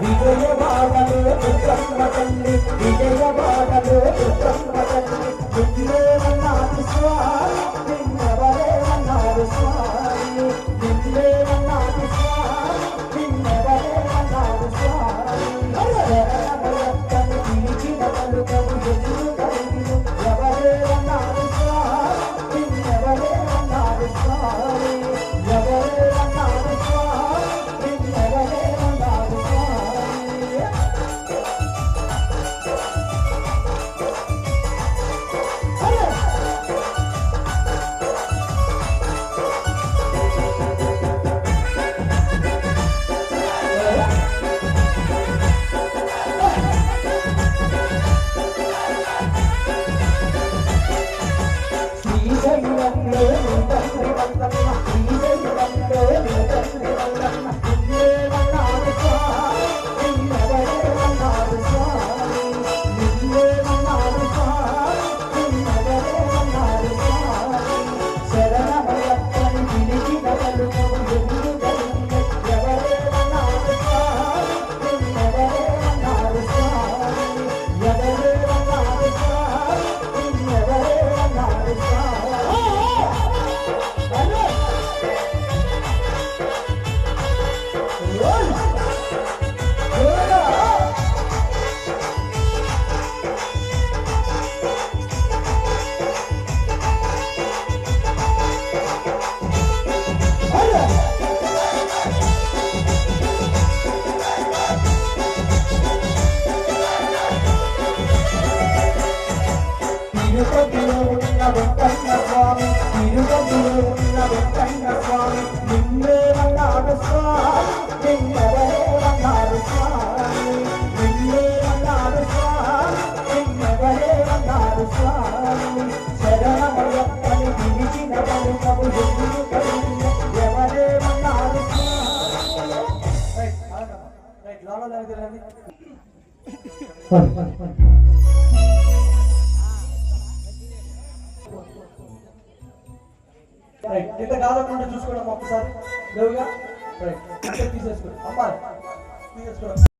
విజయ బాధలు రుద్రమ్మ తల్లి విజయ బాధలు రుద్రమ్మ Thank you. തിരുപ്പതിലോ ഉള്ളവൻ തന്നെ സ്വാമി തിരുപ്പതിലോ ഉള്ളവൻ സ്വാമി നിന്നേ വന്നാട് സ്വാമി നിന്നവരെ വന്നാട് സ്വാമി നിന്നേ വന്നാട് സ്വാമി നിന്നവരെ വന്നാട് സ്വാമി ശരണമയപ്പന് തിരിച്ചിന പരുത്തവും എവരെ വന്നാട് రైట్ ఇంత కాలం చూసుకోవడం ఒక్కసారి. లేవుగా? రైట్ తీసేసుకోండి. అమ్మాయి తీసేసుకోండి.